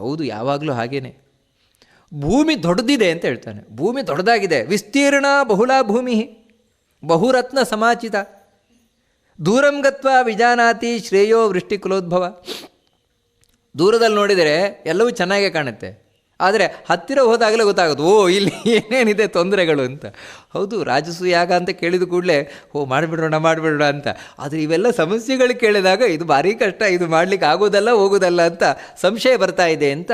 ಹೌದು, ಯಾವಾಗಲೂ ಹಾಗೇನೆ. ಭೂಮಿ ದೊಡ್ಡದಿದೆ ಅಂತ ಹೇಳ್ತಾನೆ. ಭೂಮಿ ದೊಡ್ಡದಾಗಿದೆ. ವಿಸ್ತೀರ್ಣ ಬಹುಳ ಭೂಮಿ. ಬಹುರತ್ನ ಸಮಾಚಿತ. ದೂರಂ ಗತ್ವ ವಿಜಾನಾತಿ ಶ್ರೇಯೋ ವೃಷ್ಟಿಕುಲೋದ್ಭವ. ದೂರದಲ್ಲಿ ನೋಡಿದರೆ ಎಲ್ಲವೂ ಚೆನ್ನಾಗೇ ಕಾಣುತ್ತೆ. ಆದರೆ ಹತ್ತಿರ ಹೋದಾಗಲೇ ಗೊತ್ತಾಗೋದು, ಓ, ಇಲ್ಲಿ ಏನೇನಿದೆ ತೊಂದರೆಗಳು ಅಂತ. ಹೌದು ರಾಜಸೂಯಾಗ ಅಂತ ಕೇಳಿದ ಕೂಡಲೇ, ಓ, ಮಾಡಿಬಿಡೋಣ ಮಾಡಿಬಿಡೋಣ ಅಂತ. ಆದರೆ ಇವೆಲ್ಲ ಸಮಸ್ಯೆಗಳು ಕೇಳಿದಾಗ ಇದು ಭಾರಿ ಕಷ್ಟ, ಇದು ಮಾಡಲಿಕ್ಕೆ ಆಗೋದಲ್ಲ, ಹೋಗೋದಲ್ಲ ಅಂತ ಸಂಶಯ ಬರ್ತಾ ಇದೆ ಅಂತ.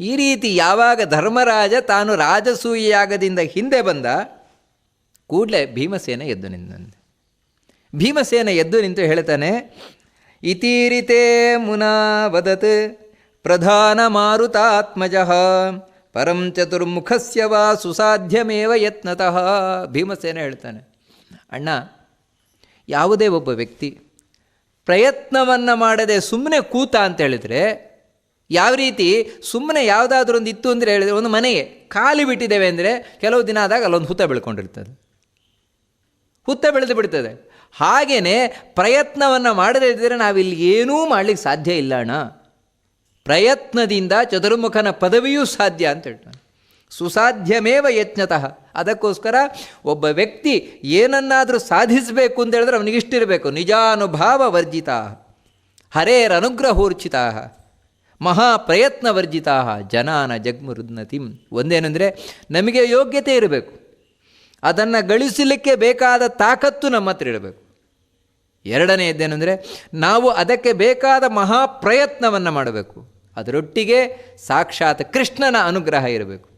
ಈ ರೀತಿ ಯಾವಾಗ ಧರ್ಮರಾಜ ತಾನು ರಾಜಸೂಯಾಗದಿಂದ ಹಿಂದೆ ಬಂದ, ಕೂಡಲೇ ಭೀಮಸೇನ ಎದ್ದು ನಿಂತಂತೆ. ಭೀಮಸೇನ ಎದ್ದು ನಿಂತು ಹೇಳ್ತಾನೆ, ಇತೀರಿತೇ ಮುನಾ ವದತ್ ಪ್ರಧಾನ ಮಾರುತಾತ್ಮಜ ಪರಂ ಚತುರ್ಮುಖಸ್ಯ ವಾ ಸುಸಾಧ್ಯಮೇವ ಯತ್ನತಃ. ಭೀಮಸೇನ ಹೇಳ್ತಾನೆ, ಅಣ್ಣ, ಯಾವುದೇ ಒಬ್ಬ ವ್ಯಕ್ತಿ ಪ್ರಯತ್ನವನ್ನು ಮಾಡದೆ ಸುಮ್ಮನೆ ಕೂತ ಅಂತ ಹೇಳಿದರೆ, ಯಾವ ರೀತಿ ಸುಮ್ಮನೆ ಯಾವುದಾದ್ರೂ ಒಂದು ಇತ್ತು ಅಂದರೆ ಹೇಳಿದರೆ, ಒಂದು ಮನೆಗೆ ಖಾಲಿ ಬಿಟ್ಟಿದ್ದೇವೆ ಅಂದರೆ ಕೆಲವು ದಿನ ಆದಾಗ ಅಲ್ಲೊಂದು ಹುತ್ತ ಬೆಳ್ಕೊಂಡಿರ್ತದೆ. ಹುತ್ತ ಬೆಳೆದು ಬಿಡ್ತದೆ. ಹಾಗೆಯೇ ಪ್ರಯತ್ನವನ್ನು ಮಾಡದೇ ಇದ್ದರೆ ನಾವಿಲ್ಲಿ ಏನೂ ಮಾಡಲಿಕ್ಕೆ ಸಾಧ್ಯ ಇಲ್ಲ, ಅಣ್ಣ. ಪ್ರಯತ್ನದಿಂದ ಚತುರ್ಮುಖನ ಪದವಿಯೂ ಸಾಧ್ಯ ಅಂತ ಹೇಳ್ತಾನೆ. ಸುಸಾಧ್ಯಮೇವ ಯತ್ನತಃ ಅದಕ್ಕೋಸ್ಕರ ಒಬ್ಬ ವ್ಯಕ್ತಿ ಏನನ್ನಾದರೂ ಸಾಧಿಸಬೇಕು ಅಂತ ಹೇಳಿದ್ರೆ ಅವನಿಗೆ ಇಷ್ಟಿರಬೇಕು ನಿಜಾನುಭಾವ ವರ್ಜಿತ. ಮಹಾ ಮಹಾಪ್ರಯತ್ನ ವರ್ಜಿತಾ. ಜನಾನ ಜಗ್ಮರುದ್ನತಿಂ. ಒಂದೇನೆಂದರೆ ನಮಗೆ ಯೋಗ್ಯತೆ ಇರಬೇಕು. ಅದನ್ನು ಗಳಿಸಲಿಕ್ಕೆ ಬೇಕಾದ ತಾಕತ್ತು ನಮ್ಮ ಹತ್ರ ಇರಬೇಕು. ಎರಡನೆಯದ್ದೇನೆಂದರೆ ನಾವು ಅದಕ್ಕೆ ಬೇಕಾದ ಮಹಾಪ್ರಯತ್ನವನ್ನು ಮಾಡಬೇಕು. ಅದರೊಟ್ಟಿಗೆ ಸಾಕ್ಷಾತ್ ಕೃಷ್ಣನ ಅನುಗ್ರಹ ಇರಬೇಕು.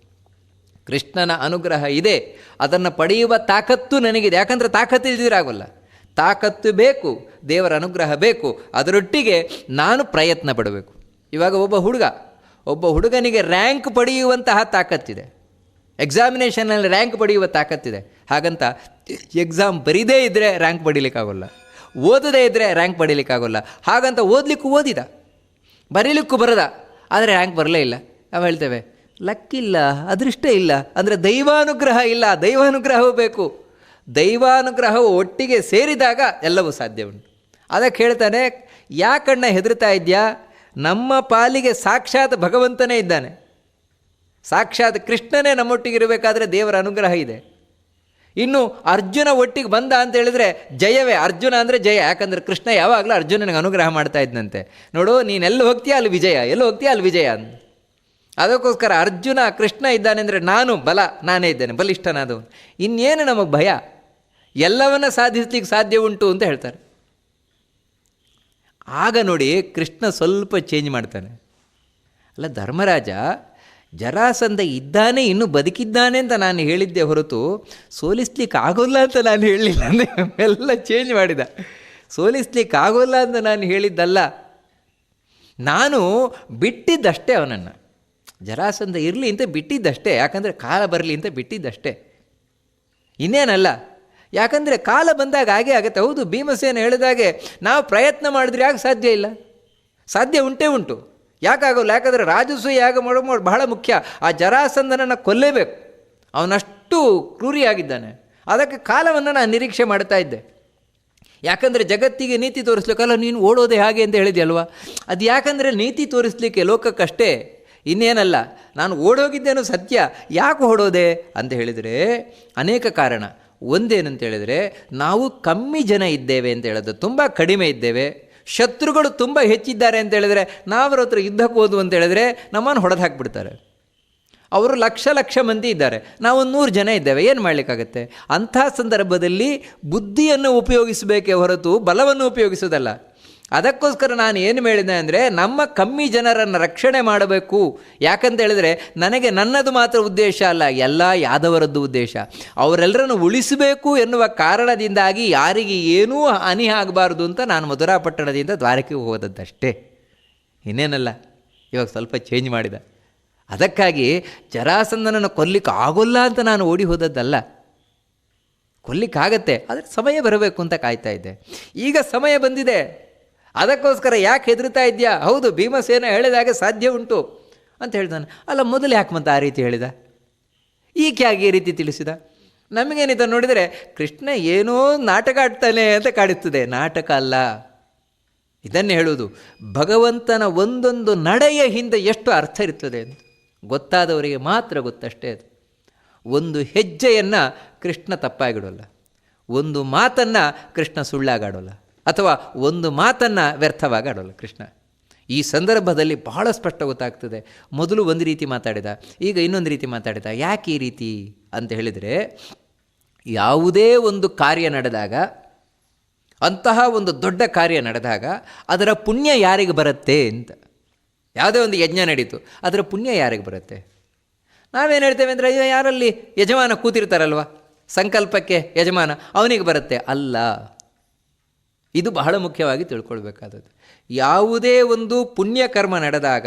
ಕೃಷ್ಣನ ಅನುಗ್ರಹ ಇದೆ. ಅದನ್ನು ಪಡೆಯುವ ತಾಕತ್ತು ನನಗಿದೆ. ಯಾಕಂದರೆ ತಾಕತ್ತು ಇಲ್ದಿರಾಗಲ್ಲ ತಾಕತ್ತು ಬೇಕು, ದೇವರ ಅನುಗ್ರಹ ಬೇಕು. ಅದರೊಟ್ಟಿಗೆ ನಾನು ಪ್ರಯತ್ನ ಪಡಬೇಕು. ಇವಾಗ ಒಬ್ಬ ಹುಡುಗ, ಒಬ್ಬ ಹುಡುಗನಿಗೆ ರ್ಯಾಂಕ್ ಪಡೆಯುವಂತಹ ತಾಕತ್ತಿದೆ. ಎಕ್ಸಾಮಿನೇಷನಲ್ಲಿ ರ್ಯಾಂಕ್ ಪಡೆಯುವ ತಾಕತ್ತಿದೆ. ಹಾಗಂತ ಎಕ್ಸಾಮ್ ಬರೀದೇ ಇದ್ದರೆ ರ್ಯಾಂಕ್ ಪಡೀಲಿಕ್ಕಾಗೋಲ್ಲ. ಓದದೇ ಇದ್ದರೆ ರ್ಯಾಂಕ್ ಪಡೀಲಿಕ್ಕಾಗೋಲ್ಲ. ಹಾಗಂತ ಓದಲಿಕ್ಕೂ ಓದಿದ. ಬರೀಲಿಕ್ಕೂ ಬರದ, ಆದರೆ ರ್ಯಾಂಕ್ ಬರಲೇ ಇಲ್ಲ. ನಾವು ಹೇಳ್ತೇವೆ ಲಕ್ಕಿಲ್ಲ ಅದೃಷ್ಟ ಇಲ್ಲ, ಅಂದರೆ ದೈವಾನುಗ್ರಹ ಇಲ್ಲ, ದೈವಾನುಗ್ರಹವೂ ಬೇಕು. ದೈವಾನುಗ್ರಹವು ಒಟ್ಟಿಗೆ ಸೇರಿದಾಗ ಎಲ್ಲವೂ ಸಾಧ್ಯ ಉಂಟು. ಅದಕ್ಕೆ ಹೇಳ್ತಾನೆ ಯಾಕಣ್ಣ ಹೆದರ್ತಾ ಇದೆಯಾ? ನಮ್ಮ ಪಾಲಿಗೆ ಸಾಕ್ಷಾತ್ ಭಗವಂತನೇ ಇದ್ದಾನೆ. ಸಾಕ್ಷಾತ್ ಕೃಷ್ಣನೇ ನಮ್ಮೊಟ್ಟಿಗೆ ಇರಬೇಕಾದ್ರೆ ದೇವರ ಅನುಗ್ರಹ ಇದೆ. ಇನ್ನು ಅರ್ಜುನ ಒಟ್ಟಿಗೆ ಬಂದ ಅಂತ ಹೇಳಿದ್ರೆ ಜಯವೇ, ಅರ್ಜುನ ಅಂದರೆ ಜಯ, ಯಾಕಂದರೆ ಕೃಷ್ಣ ಯಾವಾಗಲೂ ಅರ್ಜುನನಿಗೆ ಅನುಗ್ರಹ ಮಾಡ್ತಾ ಇದ್ದಂತೆ ನೋಡು ನೀನೆಲ್ಲಿ ಹೋಗ್ತೀಯ ಅಲ್ಲಿ ವಿಜಯ, ಎಲ್ಲಿ ಹೋಗ್ತೀಯ ಅಲ್ಲಿ ವಿಜಯ ಅದಕ್ಕೋಸ್ಕರ ಅರ್ಜುನ, ಕೃಷ್ಣ ಇದ್ದಾನೆ ಅಂದರೆ ನಾನು ಬಲ, ನಾನೇ ಇದ್ದೇನೆ, ಬಲಿಷ್ಠನಾದವನು. ಇನ್ನೇನು ನಮಗೆ ಭಯ? ಎಲ್ಲವನ್ನ ಸಾಧಿಸ್ಲಿಕ್ಕೆ ಸಾಧ್ಯ ಉಂಟು ಅಂತ ಹೇಳ್ತಾರೆ. ಆಗ ನೋಡಿ ಕೃಷ್ಣ ಸ್ವಲ್ಪ ಚೇಂಜ್ ಮಾಡ್ತಾನೆ. ಅಲ್ಲ ಧರ್ಮರಾಜ ಜರಾಸಂಧ ಇದ್ದಾನೆ, ಇನ್ನೂ ಬದುಕಿದ್ದಾನೆ ಅಂತ ನಾನು ಹೇಳಿದ್ದೆ ಹೊರತು ಸೋಲಿಸ್ಲಿಕ್ಕೆ ಆಗೋಲ್ಲ ಅಂತ ನಾನು ಹೇಳಲಿಲ್ಲ. ಅಂದರೆ ಎಲ್ಲ ಚೇಂಜ್ ಮಾಡಿದ. ಸೋಲಿಸ್ಲಿಕ್ಕೆ ಆಗೋಲ್ಲ ಅಂತ ನಾನು ಹೇಳಿದ್ದಲ್ಲ. ನಾನು ಬಿಟ್ಟಿದ್ದಷ್ಟೇ ಅವನನ್ನು. ಜರಾಸಂಧ ಇರಲಿ ಅಂತ ಬಿಟ್ಟಿದ್ದಷ್ಟೇ. ಯಾಕಂದರೆ ಕಾಲ ಬರಲಿ ಅಂತ ಬಿಟ್ಟಿದ್ದಷ್ಟೇ. ಇನ್ನೇನಲ್ಲ? ಯಾಕಂದರೆ ಕಾಲ ಬಂದಾಗ ಹಾಗೆ ಆಗುತ್ತೆ. ಹೌದು, ಭೀಮಸೇನ ಹೇಳಿದಾಗೆ ನಾವು ಪ್ರಯತ್ನ ಮಾಡಿದ್ರೆ ಯಾಕೆ ಸಾಧ್ಯ ಇಲ್ಲ? ಸಾಧ್ಯ ಉಂಟೇ ಉಂಟು. ಯಾಕಾಗೋಲ್ಲ ಯಾಕಂದರೆ ರಾಜಸೂಯ ಯಾಗ ಮಾಡೋ ಬಹಳ ಮುಖ್ಯ. ಆ ಜರಾಸಂದನನ್ನು ಕೊಲ್ಲೇಬೇಕು. ಅವನಷ್ಟು ಕ್ರೂರಿಯಾಗಿದ್ದಾನೆ. ಅದಕ್ಕೆ ಕಾಲವನ್ನು ನಾನು ನಿರೀಕ್ಷೆ ಮಾಡ್ತಾ ಇದ್ದೆ. ಯಾಕಂದರೆ ಜಗತ್ತಿಗೆ ನೀತಿ ತೋರಿಸ್ಲಿಕ್ಕಲ್ಲ ನೀನು ಓಡೋದೆ ಹಾಗೆ ಅಂತ ಹೇಳಿದ್ಯಲ್ವಾ? ಅದು ಯಾಕಂದರೆ ನೀತಿ ತೋರಿಸ್ಲಿಕ್ಕೆ ಲೋಕಕ್ಕಷ್ಟೇ ಇನ್ನೇನಲ್ಲ, ನಾನು ಓಡೋಗಿದ್ದೇನೋ ಸತ್ಯ, ಯಾಕೆ ಓಡೋದೆ ಅಂತ ಹೇಳಿದರೆ, ಅನೇಕ ಕಾರಣ. ಒಂದೇನಂತ ಹೇಳಿದರೆ, ನಾವು ಕಮ್ಮಿ ಜನ ಇದ್ದೇವೆ ಅಂತ ಹೇಳೋದು. ತುಂಬ ಕಡಿಮೆ ಇದ್ದೇವೆ. ಶತ್ರುಗಳು ತುಂಬ ಹೆಚ್ಚಿದ್ದಾರೆ ಅಂತ ಹೇಳಿದ್ರೆ ನಾವರ ಹತ್ರ ಯುದ್ಧಕ್ಕೆ ಹೋದು ಅಂತ ಹೇಳಿದ್ರೆ ನಮ್ಮನ್ನು ಹೊಡೆದು ಹಾಕಿಬಿಡ್ತಾರೆ. ಅವರು ಲಕ್ಷ ಲಕ್ಷ ಮಂದಿ ಇದ್ದಾರೆ. ನಾವು ನೂರು ಜನ ಇದ್ದೇವೆ. ಏನು ಮಾಡಲಿಕ್ಕಾಗತ್ತೆ? ಅಂಥ ಸಂದರ್ಭದಲ್ಲಿ ಬುದ್ಧಿಯನ್ನು ಉಪಯೋಗಿಸಬೇಕೇ ಹೊರತು ಬಲವನ್ನು ಉಪಯೋಗಿಸೋದಲ್ಲ ಅದಕ್ಕೋಸ್ಕರ ನಾನು ಏನು ಹೇಳಿದೆ ಅಂದರೆ, ನಮ್ಮ ಕಮ್ಮಿ ಜನರನ್ನು ರಕ್ಷಣೆ ಮಾಡಬೇಕು. ಯಾಕಂತ ಹೇಳಿದರೆ, ನನಗೆ ನನ್ನದು ಮಾತ್ರ ಉದ್ದೇಶ ಅಲ್ಲ, ಎಲ್ಲ ಯಾದವರದ್ದು ಉದ್ದೇಶ. ಅವರೆಲ್ಲರನ್ನು ಉಳಿಸಬೇಕು ಎನ್ನುವ ಕಾರಣದಿಂದಾಗಿ ಯಾರಿಗೆ ಏನೂ ಹಾನಿ ಆಗಬಾರ್ದು ಅಂತ ನಾನು ಮಧುರಾಪಟ್ಟಣದಿಂದ ದ್ವಾರಕೆಗೆ ಹೋದದ್ದಷ್ಟೇ. ಇನ್ನೇನಲ್ಲ, ಇವಾಗ ಸ್ವಲ್ಪ ಚೇಂಜ್ ಮಾಡಿದ. ಅದಕ್ಕಾಗಿ ಜರಾಸಂದನನ್ನು ಕೊಲ್ಲಿಕ್ಕೆ ಆಗೋಲ್ಲ ಅಂತ ನಾನು ಓಡಿ ಹೋದದ್ದಲ್ಲ. ಕೊಲ್ಲಿಕ್ಕಾಗತ್ತೆ ಆದರೆ ಸಮಯ ಬರಬೇಕು ಅಂತ ಕಾಯ್ತಾ ಇದ್ದೆ. ಈಗ ಸಮಯ ಬಂದಿದೆ. ಅದಕ್ಕೋಸ್ಕರ ಯಾಕೆ ಹೆದರ್ತಾ ಇದೆಯಾ? ಹೌದು, ಭೀಮಸೇನ ಹೇಳಿದಾಗೆ ಸಾಧ್ಯ ಉಂಟು ಅಂತ ಹೇಳ್ತಾನೆ ಅಲ್ಲ, ಮೊದಲು ಯಾಕೆ ಮತ್ತೆ ಆ ರೀತಿ ಹೇಳಿದ? ಈಕೆ ಯಾಕೆ ಈ ರೀತಿ ತಿಳಿಸಿದ? ನಮಗೇನಿದೆ ನೋಡಿದರೆ, ಕೃಷ್ಣ ಏನೋ ನಾಟಕ ಆಡ್ತಾನೆ ಅಂತ ಕಾಡುತ್ತದೆ. ನಾಟಕ ಅಲ್ಲ. ಇದನ್ನೇ ಹೇಳುವುದು, ಭಗವಂತನ ಒಂದೊಂದು ನಡೆಯ ಹಿಂದೆ ಎಷ್ಟು ಅರ್ಥ ಇರ್ತದೆ ಅಂತ. ಗೊತ್ತಾದವರಿಗೆ ಮಾತ್ರ ಗೊತ್ತಷ್ಟೇ ಅದು. ಒಂದು ಹೆಜ್ಜೆಯನ್ನು ಕೃಷ್ಣ ತಪ್ಪಾಗಿಡೋಲ್ಲ ಒಂದು ಮಾತನ್ನು ಕೃಷ್ಣ ಸುಳ್ಳಾಗಾಡೋಲ್ಲ. ಅಥವಾ ಒಂದು ಮಾತನ್ನು ವ್ಯರ್ಥವಾಗಾಡೋಲ್ಲ ಕೃಷ್ಣ. ಈ ಸಂದರ್ಭದಲ್ಲಿ ಬಹಳ ಸ್ಪಷ್ಟ ಗೊತ್ತಾಗ್ತದೆ. ಮೊದಲು ಒಂದು ರೀತಿ ಮಾತಾಡಿದ, ಈಗ ಇನ್ನೊಂದು ರೀತಿ ಮಾತಾಡಿದ. ಯಾಕೆ ಈ ರೀತಿ ಅಂತ ಹೇಳಿದರೆ, ಯಾವುದೇ ಒಂದು ಕಾರ್ಯ ನಡೆದಾಗ, ಅಂತಹ ಒಂದು ದೊಡ್ಡ ಕಾರ್ಯ ನಡೆದಾಗ ಅದರ ಪುಣ್ಯ ಯಾರಿಗೆ ಬರುತ್ತೆ ಅಂತ. ಯಾವುದೇ ಒಂದು ಯಜ್ಞ ನಡೀತು, ಅದರ ಪುಣ್ಯ ಯಾರಿಗೆ ಬರುತ್ತೆ? ನಾವೇನು ಹೇಳ್ತೇವೆ ಅಂದರೆ, ಯಾರಲ್ಲಿ ಯಜಮಾನ ಕೂತಿರ್ತಾರಲ್ವ? ಸಂಕಲ್ಪಕ್ಕೆ ಯಜಮಾನ, ಅವನಿಗೆ ಬರುತ್ತೆ? ಅಲ್ಲ. ಇದು ಬಹಳ ಮುಖ್ಯವಾಗಿ ತಿಳ್ಕೊಳ್ಬೇಕಾದದ್ದು. ಯಾವುದೇ ಒಂದು ಪುಣ್ಯ ಕರ್ಮ ನಡೆದಾಗ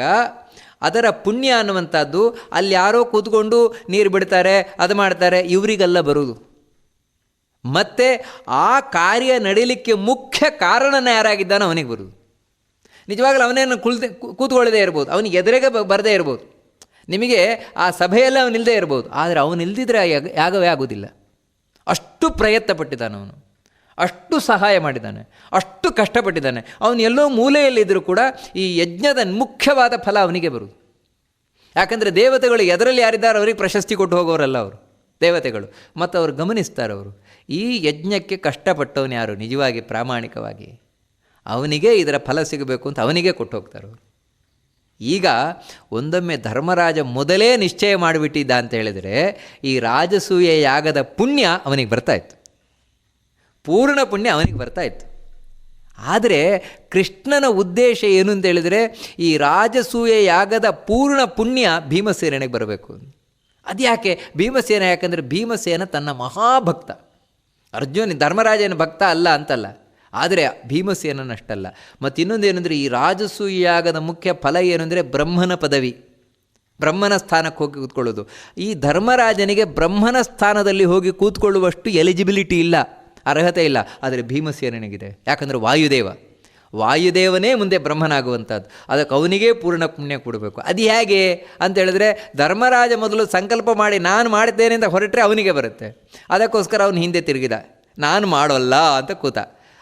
ಅದರ ಪುಣ್ಯ ಅನ್ನುವಂಥದ್ದು ಅಲ್ಲಿ ಯಾರೋ ಕೂತ್ಕೊಂಡು ನೀರು ಬಿಡ್ತಾರೆ, ಅದು ಮಾಡ್ತಾರೆ, ಇವರಿಗೆಲ್ಲ ಬರುವುದು. ಮತ್ತು ಆ ಕಾರ್ಯ ನಡೀಲಿಕ್ಕೆ ಮುಖ್ಯ ಕಾರಣನ ಯಾರಾಗಿದ್ದಾನೋ ಅವನಿಗೆ ಬರುವುದು. ನಿಜವಾಗಲೂ ಅವನೇನು ಕುಳ್ದೆ ಕೂತ್ಕೊಳ್ಳದೇ ಇರ್ಬೋದು, ಅವನಿಗೆ ಎದುರಿಗೆ ಬರದೇ ಇರ್ಬೋದು. ನಿಮಗೆ ಆ ಸಭೆಯಲ್ಲಿ ಅವನಿಲ್ಲದೆ ಇರ್ಬೋದು, ಆದರೆ ಅವನಿಲ್ದಿದ್ರೆ ಯಾಗವೇ ಆಗೋದಿಲ್ಲ ಅಷ್ಟು ಪ್ರಯತ್ನ ಪಟ್ಟಿದ್ದಾನೆ ಅವನು ಅಷ್ಟು ಸಹಾಯ ಮಾಡಿದ್ದಾನೆ, ಅಷ್ಟು ಕಷ್ಟಪಟ್ಟಿದ್ದಾನೆ. ಅವನು ಎಲ್ಲೋ ಮೂಲೆಯಲ್ಲಿದ್ದರೂ ಕೂಡ ಈ ಯಜ್ಞದ ಮುಖ್ಯವಾದ ಫಲ ಅವನಿಗೆ ಬರುವುದು. ಯಾಕಂದರೆ ದೇವತೆಗಳು ಎದರಲ್ಲಿ ಯಾರಿದ್ದಾರೆ ಅವರಿಗೆ ಪ್ರಶಸ್ತಿ ಕೊಟ್ಟು ಹೋಗೋರಲ್ಲ ಅವರು, ದೇವತೆಗಳು. ಮತ್ತು ಅವರು ಗಮನಿಸ್ತಾರೆ ಅವರು, ಈ ಯಜ್ಞಕ್ಕೆ ಕಷ್ಟಪಟ್ಟವನು ಯಾರು? ನಿಜವಾಗಿ, ಪ್ರಾಮಾಣಿಕವಾಗಿ. ಅವನಿಗೆ ಇದರ ಫಲ ಸಿಗಬೇಕು ಅಂತ ಅವನಿಗೆ ಕೊಟ್ಟು ಹೋಗ್ತಾರೆ ಅವರು. ಈಗ ಒಂದೊಮ್ಮೆ ಧರ್ಮರಾಜ ಮೊದಲೇ ನಿಶ್ಚಯ ಮಾಡಿಬಿಟ್ಟಿದ್ದ ಅಂತ ಹೇಳಿದರೆ ಈ ರಾಜಸೂಯ ಯಾಗದ ಪುಣ್ಯ ಅವನಿಗೆ ಬರ್ತಾಯಿತ್ತು ಪೂರ್ಣ ಪುಣ್ಯ ಅವನಿಗೆ ಬರ್ತಾ ಇತ್ತು. ಆದರೆ ಕೃಷ್ಣನ ಉದ್ದೇಶ ಏನು ಅಂತ ಹೇಳಿದರೆ ಈ ರಾಜಸೂಯ ಯಾಗದ ಪೂರ್ಣ ಪುಣ್ಯ ಭೀಮಸೇನಿಗೆ ಬರಬೇಕು ಅದು ಯಾಕೆ ಭೀಮಸೇನ ಯಾಕಂದರೆ ಭೀಮಸೇನ ತನ್ನ ಮಹಾಭಕ್ತ. ಅರ್ಜುನ ಧರ್ಮರಾಜನ ಭಕ್ತ ಅಲ್ಲ ಅಂತಲ್ಲ. ಆದರೆ ಭೀಮಸೇನನಷ್ಟಲ್ಲ ಮತ್ತು ಇನ್ನೊಂದು ಏನಂದರೆ ಈ ರಾಜಸೂಯ ಯಾಗದ ಮುಖ್ಯ ಫಲ ಏನು ಅಂದರೆ ಬ್ರಹ್ಮನ ಪದವಿ. ಬ್ರಹ್ಮನ ಸ್ಥಾನಕ್ಕೆ ಹೋಗಿ ಕೂತ್ಕೊಳ್ಳೋದು. ಈ ಧರ್ಮರಾಜನಿಗೆ ಬ್ರಹ್ಮನ ಸ್ಥಾನದಲ್ಲಿ ಹೋಗಿ ಕೂತ್ಕೊಳ್ಳುವಷ್ಟು ಎಲಿಜಿಬಿಲಿಟಿ ಇಲ್ಲ. ಅರ್ಹತೆ ಇಲ್ಲ ಆದರೆ ಭೀಮಸೇನಿಗಿದೆ ಯಾಕಂದರೆ ವಾಯುದೇವ. ವಾಯುದೇವನೇ ಮುಂದೆ ಬ್ರಹ್ಮನಾಗುವಂಥದ್ದು. ಅದಕ್ಕೆ ಅವನಿಗೇ ಪೂರ್ಣ ಪುಣ್ಯ ಕೊಡಬೇಕು. ಅದು ಹೇಗೆ ಅಂತ ಹೇಳಿದ್ರೆ, ಧರ್ಮರಾಜ ಮೊದಲು ಸಂಕಲ್ಪ ಮಾಡಿ ನಾನು ಮಾಡಿದ್ದೇನೆ ಅಂತ ಹೊರಟ್ರೆ ಅವನಿಗೆ ಬರುತ್ತೆ. ಅದಕ್ಕೋಸ್ಕರ ಅವನು ಹಿಂದೆ ತಿರುಗಿದ. ನಾನು ಮಾಡೋಲ್ಲ ಅಂತ ಕೂತ.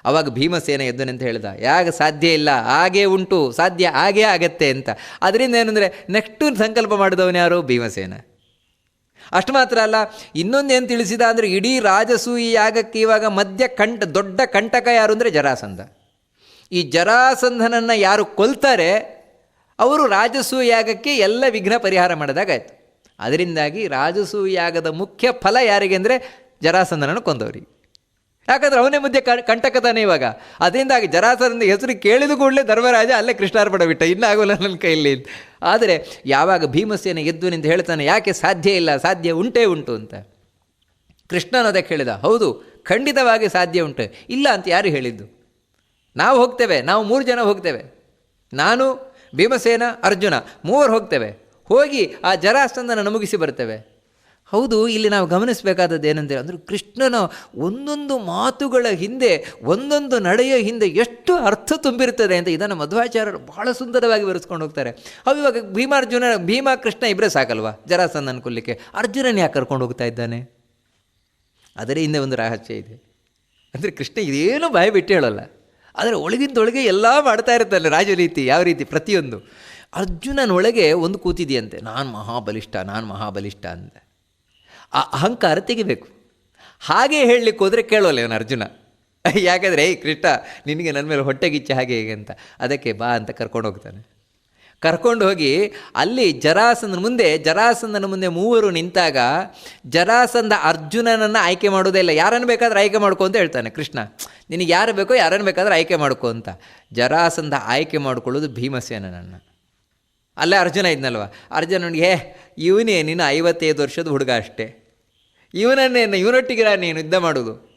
ಅವಾಗ ಭೀಮಸೇನ ಎದ್ದನಂತ ಹೇಳಿದ, ಯಾಗ ಸಾಧ್ಯ ಇಲ್ಲ, ಹಾಗೇ ಉಂಟು, ಸಾಧ್ಯ ಹಾಗೇ ಆಗತ್ತೆ ಅಂತ. ಅದರಿಂದ ಏನಂದರೆ ನೆಕ್ಸ್ಟು ಸಂಕಲ್ಪ ಮಾಡಿದವನು ಯಾರು? ಭೀಮಸೇನ. ಅಷ್ಟು ಮಾತ್ರ ಅಲ್ಲ ಇನ್ನೊಂದೇನು ತಿಳಿಸಿದ ಅಂದರೆ, ಇಡೀ ರಾಜಸೂಯಿ ಯಾಗಕ್ಕೆ ಇವಾಗ ಮಧ್ಯ ಕಂಠ, ದೊಡ್ಡ ಕಂಟಕ ಯಾರು ಅಂದರೆ ಜರಾಸಂಧ. ಈ ಜರಾಸಂಧನನ್ನು ಯಾರು ಕೊಲ್ತಾರೆ, ಅವರು ರಾಜಸೂಯ ಯಾಗಕ್ಕೆ ಎಲ್ಲ ವಿಘ್ನ ಪರಿಹಾರ ಮಾಡಿದಾಗಾಯ್ತು. ಅದರಿಂದಾಗಿ ರಾಜಸೂಯಾಗದ ಮುಖ್ಯ ಫಲ ಯಾರಿಗೆ ಅಂದರೆ ಜರಾಸಂಧನನ್ನು ಕೊಂದವರಿಗೆ. ಯಾಕಂದ್ರೆ ಅವನೇ ಮಧ್ಯೆ ಕಂಟಕ ತಾನೆ ಇವಾಗ. ಅದರಿಂದಾಗಿ ಜರಾಸರಿಂದ ಹೆಸರು ಕೇಳಿದ ಕೂಡಲೇ ಧರ್ಮರಾಜ ಅಲ್ಲೇ ಕೃಷ್ಣಾರ್ಪಣ ಬಿಟ್ಟ. ಇನ್ನಾಗೋಲ್ಲ ನನ್ನ ಕೈಯಲ್ಲಿ ಆದರೆ ಯಾವಾಗ ಭೀಮಸೇನ ಗೆದ್ದು ನಿಂತ ಹೇಳ್ತಾನೆ, ಯಾಕೆ ಸಾಧ್ಯ ಇಲ್ಲ, ಸಾಧ್ಯ ಉಂಟೇ ಉಂಟು ಅಂತ. ಕೃಷ್ಣನ ಅದಕ್ಕೆ ಹೇಳಿದ ಹೌದು, ಖಂಡಿತವಾಗಿ ಸಾಧ್ಯ ಉಂಟು. ಇಲ್ಲ ಅಂತ ಯಾರು ಹೇಳಿದ್ದು? ನಾವು ಹೋಗ್ತೇವೆ, ನಾವು ಮೂರು ಜನ ಹೋಗ್ತೇವೆ. ನಾನು, ಭೀಮಸೇನ, ಅರ್ಜುನ ಮೂವರು ಹೋಗ್ತೇವೆ. ಹೋಗಿ ಆ ಜರಾಸ್ತಂದನ ಮುಗಿಸಿ ಬರ್ತೇವೆ. ಹೌದು, ಇಲ್ಲಿ ನಾವು ಗಮನಿಸಬೇಕಾದದ್ದು ಏನಂದರೆ ಅಂದರೆ ಕೃಷ್ಣನ ಒಂದೊಂದು ಮಾತುಗಳ ಹಿಂದೆ, ಒಂದೊಂದು ನಡೆಯ ಹಿಂದೆ ಎಷ್ಟು ಅರ್ಥ ತುಂಬಿರುತ್ತದೆ ಅಂತ ಇದನ್ನು ಮಧ್ವಾಚಾರ್ಯರು ಬಹಳ ಸುಂದರವಾಗಿ ವಿವರಿಸ್ಕೊಂಡು ಹೋಗ್ತಾರೆ. ಅವು ಇವಾಗ ಭೀಮಾರ್ಜುನ ಭೀಮಾ ಕೃಷ್ಣ ಇಬ್ಬರೇ ಸಾಕಲ್ವಾ ಜರಾಸಂದನ ಕೊಲ್ಲಿಕ್ಕೆ ಅರ್ಜುನನ ಯಾಕೆ ಕರ್ಕೊಂಡು ಹೋಗ್ತಾ ಇದ್ದಾನೆ? ಅದರ ಹಿಂದೆ ಒಂದು ರಹಸ್ಯ ಇದೆ. ಅಂದರೆ ಕೃಷ್ಣ ಇದೇನು ಭಯ ಬಿಟ್ಟು ಹೇಳೋಲ್ಲ. ಆದರೆ ಒಳಗಿಂದೊಳಗೆ ಎಲ್ಲ ಮಾಡ್ತಾ ಇರ್ತಾನೆ ರಾಜನೀತಿ, ಯಾವ ರೀತಿ? ಪ್ರತಿಯೊಂದು. ಅರ್ಜುನನೊಳಗೆ ಒಂದು ಕೂತಿದೆಯಂತೆ, ನಾನು ಮಹಾಬಲಿಷ್ಠ ನಾನು ಮಹಾಬಲಿಷ್ಠ ಅಂತ ಆ ಅಹಂಕಾರ ತೆಗಿಬೇಕು. ಹಾಗೆ ಹೇಳಲಿಕ್ಕೆ ಹೋದರೆ ಕೇಳೋಲ್ಲ ಇವನು ಅರ್ಜುನ. ಯಾಕಂದರೆ, ಏಯ್ ಕೃಷ್ಣ, ನಿನಗೆ ನನ್ನ ಮೇಲೆ ಹೊಟ್ಟೆಗಿಚ್ಚೆ ಹಾಗೆ ಹೇಗೆ ಅಂತ. ಅದಕ್ಕೆ ಬಾ ಅಂತ ಕರ್ಕೊಂಡು ಹೋಗ್ತಾನೆ. ಕರ್ಕೊಂಡು ಹೋಗಿ ಅಲ್ಲಿ ಜರಾಸಂದನ ಮುಂದೆ ಜರಾಸಂದನ ಮುಂದೆ ಮೂವರು ನಿಂತಾಗ ಜರಾಸಂದ ಅರ್ಜುನನನ್ನು ಆಯ್ಕೆ ಮಾಡೋದೇ ಇಲ್ಲ. ಯಾರನ್ನು ಬೇಕಾದರೂ ಆಯ್ಕೆ ಮಾಡ್ಕೊ ಅಂತ ಹೇಳ್ತಾನೆ ಕೃಷ್ಣ. ನಿನಗೆ ಯಾರು ಬೇಕೋ ಯಾರನ್ನು ಬೇಕಾದ್ರೂ ಆಯ್ಕೆ ಮಾಡ್ಕೊ ಅಂತ. ಜರಾಸಂದ ಆಯ್ಕೆ ಮಾಡ್ಕೊಳ್ಳೋದು ಭೀಮಸೇನನನ್ನು ಅಲ್ಲೇ ಅರ್ಜುನ ಇದ್ನಲ್ವ? ಅರ್ಜುನನಿಗೆ ಇವನೇ ನಿನ್ನ ಐವತ್ತೈದು ವರ್ಷದ ಹುಡುಗ ಅಷ್ಟೇ. ಇವನನ್ನೇ ಇವನೊಟ್ಟಿಗೆ ನೀನು ಯುದ್ಧ ಮಾಡೋದು.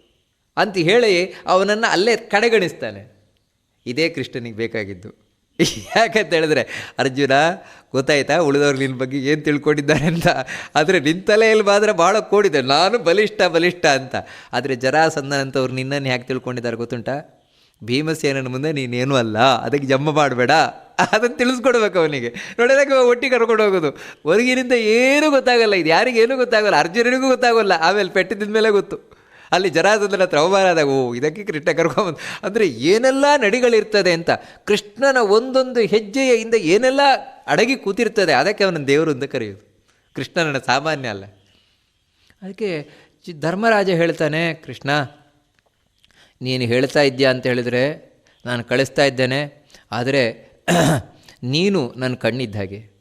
ಅಂತ ಹೇಳಿ ಅವನನ್ನು ಅಲ್ಲೇ ಕಡೆಗಣಿಸ್ತಾನೆ. ಇದೇ ಕೃಷ್ಣನಿಗೆ ಬೇಕಾಗಿದ್ದು. ಯಾಕಂತ ಹೇಳಿದ್ರೆ, ಅರ್ಜುನ, ಗೊತ್ತಾಯ್ತಾ ಉಳಿದವ್ರು ನಿನ್ನ ಬಗ್ಗೆ ಏನು ತಿಳ್ಕೊಂಡಿದ್ದಾರೆ ಅಂತ? ಆದರೆ ನಿನ್ನ ತಲೆಯಲ್ಲಿ ಮಾತ್ರ ಭಾಳ ಕೋಡಿದೆ. ನಾನು ಬಲಿಷ್ಠ ಬಲಿಷ್ಠ ಅಂತ. ಆದರೆ ಜರಾಸಂದನಂತವ್ರು ನಿನ್ನನ್ನು ಯಾಕೆ ತಿಳ್ಕೊಂಡಿದ್ದಾರೆ ಗೊತ್ತುಂಟಾ? ಭೀಮಸೇನನ ಮುಂದೆ ನೀನೇನೂ ಅಲ್ಲ, ಅದಕ್ಕೆ ಜಮ್ಮ ಮಾಡಬೇಡ. ಅದನ್ನು ತಿಳಿಸ್ಕೊಡ್ಬೇಕು ಅವನಿಗೆ. ನೋಡಿದಾಗ ಒಟ್ಟಿ ಕರ್ಕೊಂಡು ಹೋಗೋದು. ಹೊರಗಿನಿಂದ ಏನೂ ಗೊತ್ತಾಗಲ್ಲ, ಇದು ಯಾರಿಗೇನೂ ಗೊತ್ತಾಗಲ್ಲ, ಅರ್ಜುನನಿಗೂ ಗೊತ್ತಾಗಲ್ಲ, ಆಮೇಲೆ ಪೆಟ್ಟಿದ್ದ ಮೇಲೆ ಗೊತ್ತು. ಅಲ್ಲಿ ಜರಾಸಂದನ ಹತ್ರ ಅವಮಾನದಾಗ ಓ, ಇದಕ್ಕೆ ಕೃಷ್ಣ ಕರ್ಕೊಂಬಂದು ಅಂದರೆ ಏನೆಲ್ಲ ನಡಿಗಳಿರ್ತದೆ ಅಂತ. ಕೃಷ್ಣನ ಒಂದೊಂದು ಹೆಜ್ಜೆಯ ಹಿಂದೆ ಏನೆಲ್ಲ ಅಡಗಿ ಕೂತಿರ್ತದೆ, ಅದಕ್ಕೆ ಅವನ ದೇವರು ಅಂತ ಕರೆಯೋದು. ಕೃಷ್ಣನ ಸಾಮಾನ್ಯ ಅಲ್ಲ. ಅದಕ್ಕೆ ಧರ್ಮರಾಜ ಹೇಳ್ತಾನೆ, ಕೃಷ್ಣ ನೀನು ಹೇಳ್ತಾ ಇದ್ದೀಯಾ ಅಂತ ಹೇಳಿದರೆ ನಾನು ಕಳಿಸ್ತಾ ಇದ್ದೇನೆ. ಆದರೆ ನೀನು ನನ್ನ ಕಣ್ಣಿದ್ದ ಹಾಗೆ.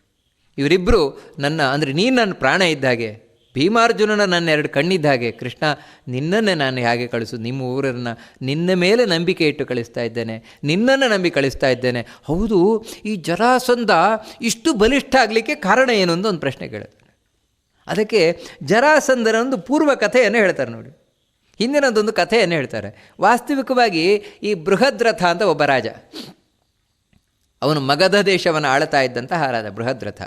ಇವರಿಬ್ಬರು ನನ್ನ, ಅಂದರೆ ನೀನು ನನ್ನ ಪ್ರಾಣ ಇದ್ದ ಹಾಗೆ. ಭೀಮಾರ್ಜುನನ ನನ್ನ ಎರಡು ಕಣ್ಣಿದ್ದ ಹಾಗೆ. ಕೃಷ್ಣ, ನಿನ್ನನ್ನೇ ನಾನು ಹೇಗೆ ಕಳಿಸು? ನಿಮ್ಮ ಊರನ್ನು ನಿನ್ನ ಮೇಲೆ ನಂಬಿಕೆ ಇಟ್ಟು ಕಳಿಸ್ತಾ ಇದ್ದೇನೆ. ನಿನ್ನನ್ನು ನಂಬಿ ಕಳಿಸ್ತಾ ಇದ್ದೇನೆ. ಹೌದು, ಈ ಜರಾಸಂಧ ಇಷ್ಟು ಬಲಿಷ್ಠ ಆಗಲಿಕ್ಕೆ ಕಾರಣ ಏನು ಅಂತ ಒಂದು ಪ್ರಶ್ನೆ ಕೇಳುತ್ತೆ. ಅದಕ್ಕೆ ಜರಾಸಂಧನ ಒಂದು ಪೂರ್ವ ಕಥೆಯನ್ನು ಹೇಳ್ತಾರೆ ನೋಡಿ. ಹಿಂದಿನದೊಂದು ಕಥೆಯನ್ನು ಹೇಳ್ತಾರೆ. ವಾಸ್ತವಿಕವಾಗಿ ಈ ಬೃಹದ್ರಥ ಅಂತ ಒಬ್ಬ ರಾಜ. ಅವನು ಮಗಧ ದೇಶವನ್ನು ಆಳ್ತಾ ಇದ್ದಂತಹ ರಾಜ, ಬೃಹದ್ರಥ.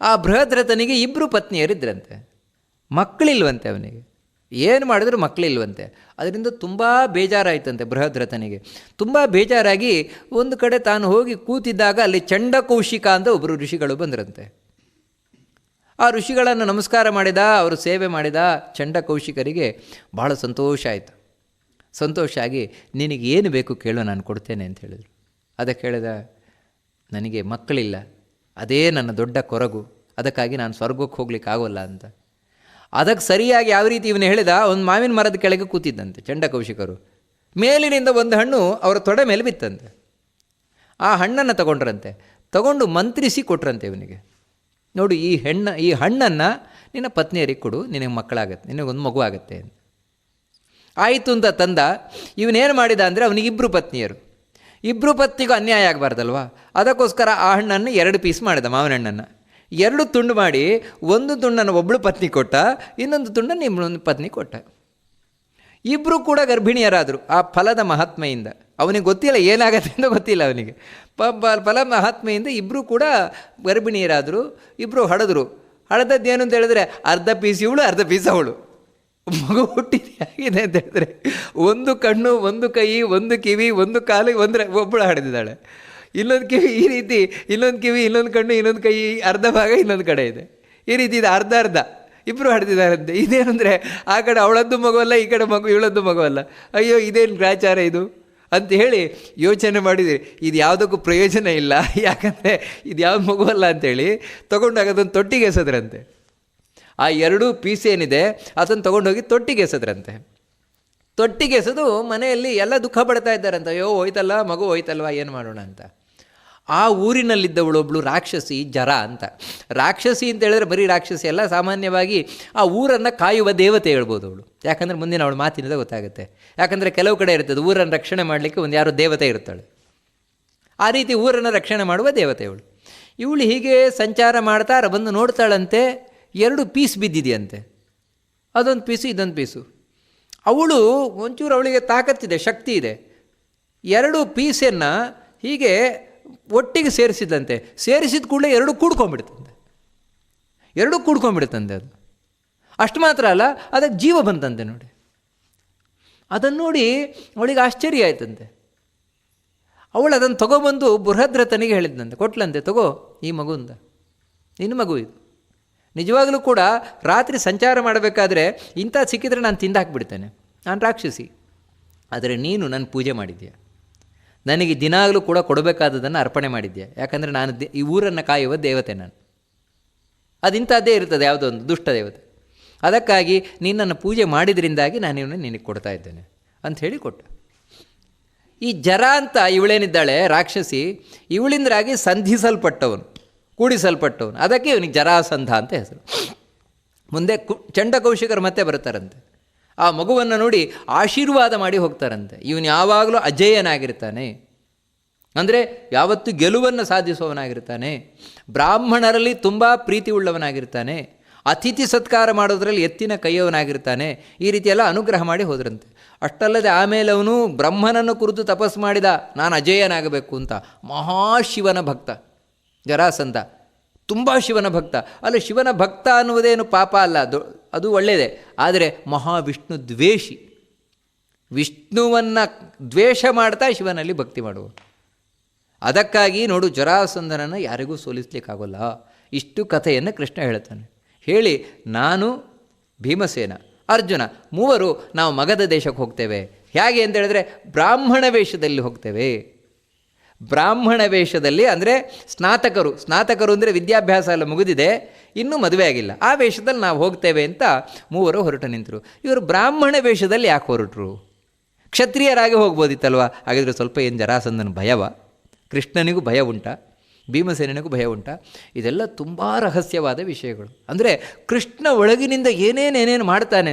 ಆ ಬೃಹದ್ರಥನಿಗೆ ಇಬ್ಬರು ಪತ್ನಿಯರಿದ್ರಂತೆ. ಮಕ್ಕಳಿಲ್ವಂತೆ ಅವನಿಗೆ. ಏನು ಮಾಡಿದ್ರು ಮಕ್ಕಳಿಲ್ವಂತೆ. ಅದರಿಂದ ತುಂಬ ಬೇಜಾರಾಯ್ತಂತೆ ಬೃಹದ್ರಥನಿಗೆ. ತುಂಬ ಬೇಜಾರಾಗಿ ಒಂದು ಕಡೆ ತಾನು ಹೋಗಿ ಕೂತಿದ್ದಾಗ ಅಲ್ಲಿ ಚಂಡಕೌಶಿಕ ಅಂತ ಒಬ್ಬರು ಋಷಿಗಳು ಬಂದರಂತೆ. ಆ ಋಷಿಗಳನ್ನು ನಮಸ್ಕಾರ ಮಾಡಿದ, ಅವರು ಸೇವೆ ಮಾಡಿದ ಚಂಡ ಕೌಶಿಕರಿಗೆ ಭಾಳ ಸಂತೋಷ ಆಯಿತು. ಸಂತೋಷ ಆಗಿ, ನಿನಗೆ ಏನು ಬೇಕು ಕೇಳು, ನಾನು ಕೊಡ್ತೇನೆ ಅಂತ ಹೇಳಿದರು. ಅದಕ್ಕೆ ಹೇಳಿದ ನನಗೆ ಮಕ್ಕಳಿಲ್ಲ, ಅದೇ ನನ್ನ ದೊಡ್ಡ ಕೊರಗು, ಅದಕ್ಕಾಗಿ ನಾನು ಸ್ವರ್ಗಕ್ಕೆ ಹೋಗ್ಲಿಕ್ಕೆ ಆಗೋಲ್ಲ ಅಂತ. ಅದಕ್ಕೆ ಸರಿಯಾಗಿ ಯಾವ ರೀತಿ ಇವನು ಹೇಳಿದ, ಒಂದು ಮಾವಿನ ಮರದ ಕೆಳಗೆ ಕೂತಿದ್ದಂತೆ ಚಂಡ ಕೌಶಿಕರು. ಮೇಲಿನಿಂದ ಒಂದು ಹಣ್ಣು ಅವರ ತೊಡೆ ಮೇಲೆ ಬಿತ್ತಂತೆ. ಆ ಹಣ್ಣನ್ನು ತಗೊಂಡ್ರಂತೆ, ತಗೊಂಡು ಮಂತ್ರಿಸಿ ಕೊಟ್ರಂತೆ ಇವನಿಗೆ. ನೋಡು, ಈ ಹೆಣ್ಣ, ಈ ಹಣ್ಣನ್ನು ನಿನ್ನ ಪತ್ನಿಯರಿಗೆ ಕೊಡು, ನಿನಗೆ ಮಕ್ಕಳಾಗತ್ತೆ ನಿನಗೊಂದು ಮಗು ಆಗುತ್ತೆ ಆಯಿತು ಅಂತ ತಂದ, ಇವನೇನು ಮಾಡಿದ ಅಂದರೆ ಅವನಿಗಿಬ್ಬರು ಪತ್ನಿಯರು. ಇಬ್ಬರು ಪತ್ನಿಗೂ ಅನ್ಯಾಯ ಆಗಬಾರ್ದಲ್ವ? ಅದಕ್ಕೋಸ್ಕರ ಆ ಹಣ್ಣನ್ನು ಎರಡು ಪೀಸ್ ಮಾಡಿದ ಮಾವಿನ ಹಣ್ಣನ್ನು ಎರಡು ತುಂಡು ಮಾಡಿ, ಒಂದು ತುಂಡನ್ನು ಒಬ್ಬಳು ಪತ್ನಿ ಕೊಟ್ಟ, ಇನ್ನೊಂದು ತುಂಡನ್ನು ಇನ್ನೊಂದು ಪತ್ನಿ ಕೊಟ್ಟ. ಇಬ್ಬರು ಕೂಡ ಗರ್ಭಿಣಿಯರಾದರು ಆ ಫಲದ ಮಹಾತ್ಮೆಯಿಂದ. ಅವನಿಗೆ ಗೊತ್ತಿಲ್ಲ, ಏನಾಗತ್ತೆ ಅಂತ ಗೊತ್ತಿಲ್ಲ ಅವನಿಗೆ. ಪ ಫಲ ಮಹಾತ್ಮೆಯಿಂದ ಇಬ್ಬರು ಕೂಡ ಗರ್ಭಿಣಿಯರಾದರು ಇಬ್ಬರು ಹಡದ್ರು ಹಳದದ್ದು ಏನು ಅಂತ ಹೇಳಿದ್ರೆ, ಅರ್ಧ ಪೀಸ್ ಇವಳು, ಅರ್ಧ ಪೀಸ್ ಅವಳು. ಮಗು ಹುಟ್ಟಿದೆ, ಆಗಿದೆ ಅಂತ ಹೇಳಿದ್ರೆ, ಒಂದು ಕಣ್ಣು, ಒಂದು ಕೈ, ಒಂದು ಕಿವಿ, ಒಂದು ಕಾಲು, ಒಂದ್ರೆ ಒಬ್ಬಳು ಹಡೆದಿದ್ದಾಳೆ ಇನ್ನೊಂದು ಕಿವಿ ಈ ರೀತಿ, ಇನ್ನೊಂದು ಕಿವಿ, ಇನ್ನೊಂದು ಕಣ್ಣು, ಇನ್ನೊಂದು ಕೈ, ಅರ್ಧ ಭಾಗ, ಇನ್ನೊಂದು ಕಡೆ ಇದೆ. ಈ ರೀತಿ ಇದು, ಅರ್ಧ ಅರ್ಧ. ಇಬ್ಬರು ಹಡ್ದಿದ್ದಾರಂತೆ ಇದೇನಂದರೆ, ಆ ಕಡೆ ಅವಳದ್ದು ಮಗುವಲ್ಲ ಈ ಕಡೆ ಮಗು, ಇವಳದ್ದು ಮಗುವಲ್ಲ ಅಯ್ಯೋ, ಇದೇನು ಗ್ರಾಚಾರ ಇದು? ಅಂತ ಹೇಳಿ ಯೋಚನೆ ಮಾಡಿದ್ರಿ ಇದು ಯಾವುದಕ್ಕೂ ಪ್ರಯೋಜನ ಇಲ್ಲ. ಯಾಕಂದರೆ ಇದು ಯಾವ ಮಗುವಲ್ಲ ಅಂತೇಳಿ ತೊಗೊಂಡಾಗ ಅದನ್ನು ತೊಟ್ಟಿಗೆ ಎಸೆದ್ರಂತೆ. ಆ ಎರಡೂ ಪೀಸ್ ಏನಿದೆ, ಅದನ್ನು ತೊಗೊಂಡೋಗಿ ತೊಟ್ಟಿಗೆ ಎಸೆದ್ರಂತೆ. ತೊಟ್ಟಿಗೆ ಎಸೆದು ಮನೆಯಲ್ಲಿ ಎಲ್ಲ ದುಃಖ ಪಡ್ತಾ ಇದ್ದಾರಂತ. ಅಯ್ಯೋ, ಹೋಯ್ತಲ್ಲ, ಮಗು ಹೋಯ್ತಲ್ವಾ, ಏನು ಮಾಡೋಣ ಅಂತ. ಆ ಊರಿನಲ್ಲಿದ್ದವಳೊಬ್ಳು ರಾಕ್ಷಸಿ ಜರ ಅಂತ. ರಾಕ್ಷಸಿ ಅಂತ ಹೇಳಿದ್ರೆ ಬರೀ ರಾಕ್ಷಸಿ ಅಲ್ಲ, ಸಾಮಾನ್ಯವಾಗಿ ಆ ಊರನ್ನು ಕಾಯುವ ದೇವತೆ ಹೇಳ್ಬೋದು ಅವಳು. ಯಾಕಂದರೆ ಮುಂದಿನ ಅವಳು ಮಾತಿನಿಂದ ಗೊತ್ತಾಗುತ್ತೆ. ಯಾಕಂದರೆ ಕೆಲವು ಕಡೆ ಇರ್ತದೆ, ಊರನ್ನು ರಕ್ಷಣೆ ಮಾಡಲಿಕ್ಕೆ ಒಂದು ಯಾರೋ ದೇವತೆ ಇರ್ತಾಳೆ. ಆ ರೀತಿ ಊರನ್ನು ರಕ್ಷಣೆ ಮಾಡುವ ದೇವತೆ ಅವಳು. ಇವಳು ಹೀಗೆ ಸಂಚಾರ ಮಾಡ್ತಾರ ಬಂದು ನೋಡ್ತಾಳಂತೆ, ಎರಡು ಪೀಸ್ ಬಿದ್ದಿದೆಯಂತೆ. ಅದೊಂದು ಪೀಸು, ಇದೊಂದು ಪೀಸು. ಅವಳು ಒಂಚೂರು ಅವಳಿಗೆ ತಾಕತ್ತಿದೆ, ಶಕ್ತಿ ಇದೆ. ಎರಡು ಪೀಸನ್ನು ಹೀಗೆ ಒಟ್ಟಿಗೆ ಸೇರಿಸಿದಂತೆ ಸೇರಿಸಿದ ಕೂಡಲೇ ಎರಡು ಕೂಡ್ಕೊಂಡ್ಬಿಡ್ತಂತೆ. ಎರಡೂ ಕೂಡ್ಕೊಂಡ್ಬಿಡುತ್ತಂತೆ ಅದು. ಅಷ್ಟು ಮಾತ್ರ ಅಲ್ಲ, ಅದಕ್ಕೆ ಜೀವ ಬಂತಂತೆ ನೋಡಿ. ಅದನ್ನು ನೋಡಿ ಅವಳಿಗೆ ಆಶ್ಚರ್ಯ ಆಯ್ತಂತೆ. ಅವಳು ಅದನ್ನು ತಗೊಬಂದು ಬೃಹದ್ರತನಿಗೆ ಹೇಳಿದ್ನಂತೆ. ಕೊಟ್ಲಂತೆ, ತಗೋ, ಈ ಮಗುಂದ. ನಿನ್ನ ಮಗು ಇದು. ನಿಜವಾಗಲೂ ಕೂಡ ರಾತ್ರಿ ಸಂಚಾರ ಮಾಡಬೇಕಾದ್ರೆ ಇಂಥ ಸಿಕ್ಕಿದ್ರೆ ನಾನು ತಿಂದಾಕ್ಬಿಡ್ತೇನೆ. ನಾನು ರಾಕ್ಷಸಿ. ಆದರೆ ನೀನು ನನ್ನ ಪೂಜೆ ಮಾಡಿದ್ಯಾ? ನನಗೆ ದಿನಾಗಲೂ ಕೂಡ ಕೊಡಬೇಕಾದದನ್ನು ಅರ್ಪಣೆ ಮಾಡಿದ್ದೆ ಯಾಕಂದರೆ ನಾನು ಈ ಊರನ್ನು ಕಾಯುವ ದೇವತೆ ನಾನು. ಅದಿಂಥದ್ದೇ ಇರ್ತದೆ, ಯಾವುದೋ ಒಂದು ದುಷ್ಟ ದೇವತೆ. ಅದಕ್ಕಾಗಿ ನಿನ್ನನ್ನು ಪೂಜೆ ಮಾಡಿದ್ರಿಂದಾಗಿ ನಾನು ಇವನು ನಿನಗೆ ಕೊಡ್ತಾ ಇದ್ದೇನೆ ಅಂತ ಹೇಳಿ ಕೊಟ್ಟ. ಈ ಜರ ಅಂತ ಇವಳೇನಿದ್ದಾಳೆ, ರಾಕ್ಷಸಿ, ಇವಳಿಂದ್ರಾಗಿ ಸಂಧಿಸಲ್ಪಟ್ಟವನು, ಕೂಡಿಸಲ್ಪಟ್ಟವನು. ಅದಕ್ಕೆ ಇವನಿಗೆ ಜರಾಸಂಧ ಅಂತ ಹೆಸರು. ಮುಂದೆ ಕು, ಚಂಡಕೌಶಿಕರು ಮತ್ತೆ ಬರ್ತಾರಂತೆ ಆ ಮಗುವನ್ನು ನೋಡಿ ಆಶೀರ್ವಾದ ಮಾಡಿ ಹೋಗ್ತಾರಂತೆ. ಇವನು ಯಾವಾಗಲೂ ಅಜೇಯನಾಗಿರ್ತಾನೆ. ಅಂದರೆ ಯಾವತ್ತು ಗೆಲುವನ್ನು ಸಾಧಿಸುವವನಾಗಿರ್ತಾನೆ. ಬ್ರಾಹ್ಮಣರಲ್ಲಿ ತುಂಬ ಪ್ರೀತಿ ಉಳ್ಳವನಾಗಿರ್ತಾನೆ. ಅತಿಥಿ ಸತ್ಕಾರ ಮಾಡೋದ್ರಲ್ಲಿ ಎತ್ತಿನ ಕೈಯವನಾಗಿರ್ತಾನೆ. ಈ ರೀತಿಯೆಲ್ಲ ಅನುಗ್ರಹ ಮಾಡಿ ಹೋದ್ರಂತೆ. ಅಷ್ಟಲ್ಲದೆ ಆಮೇಲೆ ಅವನು ಬ್ರಹ್ಮನನ್ನು ಕುರಿತು ತಪಸ್ಸು ಮಾಡಿದ, ನಾನು ಅಜೇಯನಾಗಬೇಕು ಅಂತ. ಮಹಾಶಿವನ ಭಕ್ತ, ಜರಾಸಂಧ. ತುಂಬ ಶಿವನ ಭಕ್ತ. ಅಲ್ಲ, ಶಿವನ ಭಕ್ತ ಅನ್ನುವುದೇನು ಪಾಪ ಅಲ್ಲ ಅದು ಅದು ಒಳ್ಳೆಯದೇ ಆದರೆ ಮಹಾವಿಷ್ಣು ದ್ವೇಷಿ. ವಿಷ್ಣುವನ್ನು ದ್ವೇಷ ಮಾಡ್ತಾ ಶಿವನಲ್ಲಿ ಭಕ್ತಿ ಮಾಡುವ ಅದಕ್ಕಾಗಿ ನೋಡು ಜರಾಸಂಧನನ್ನು ಯಾರಿಗೂ ಸೋಲಿಸ್ಲಿಕ್ಕಾಗೋಲ್ಲ. ಇಷ್ಟು ಕಥೆಯನ್ನು ಕೃಷ್ಣ ಹೇಳ್ತಾನೆ. ಹೇಳಿ, ನಾನು ಭೀಮಸೇನ, ಅರ್ಜುನ ಮೂವರು ನಾವು ಮಗದ ದೇಶಕ್ಕೆ ಹೋಗ್ತೇವೆ. ಹೇಗೆ ಅಂತ ಹೇಳಿದ್ರೆ, ಬ್ರಾಹ್ಮಣ ವೇಷದಲ್ಲಿ ಹೋಗ್ತೇವೆ. ಬ್ರಾಹ್ಮಣ ವೇಷದಲ್ಲಿ ಅಂದರೆ ಸ್ನಾತಕರು ಸ್ನಾತಕರು ಅಂದರೆ ವಿದ್ಯಾಭ್ಯಾಸ ಎಲ್ಲ ಮುಗಿದಿದೆ, ಇನ್ನೂ ಮದುವೆ ಆಗಿಲ್ಲ. ಆ ವೇಷದಲ್ಲಿ ನಾವು ಹೋಗ್ತೇವೆ ಅಂತ ಮೂವರು ಹೊರಟು ನಿಂತರು. ಇವರು ಬ್ರಾಹ್ಮಣ ವೇಷದಲ್ಲಿ ಯಾಕೆ ಹೊರಟರು? ಕ್ಷತ್ರಿಯರಾಗಿ ಹೋಗ್ಬೋದಿತ್ತಲ್ವ? ಹಾಗಿದ್ರೆ ಸ್ವಲ್ಪ ಏನು ಜರಾಸಂದನ ಭಯವ? ಕೃಷ್ಣನಿಗೂ ಭಯ ಉಂಟ? ಭೀಮಸೇನಿಗೂ ಭಯ ಉಂಟ? ಇದೆಲ್ಲ ತುಂಬ ರಹಸ್ಯವಾದ ವಿಷಯಗಳು. ಅಂದರೆ ಕೃಷ್ಣ ಒಳಗಿನಿಂದ ಏನೇನೇನೇನು ಮಾಡ್ತಾನೆ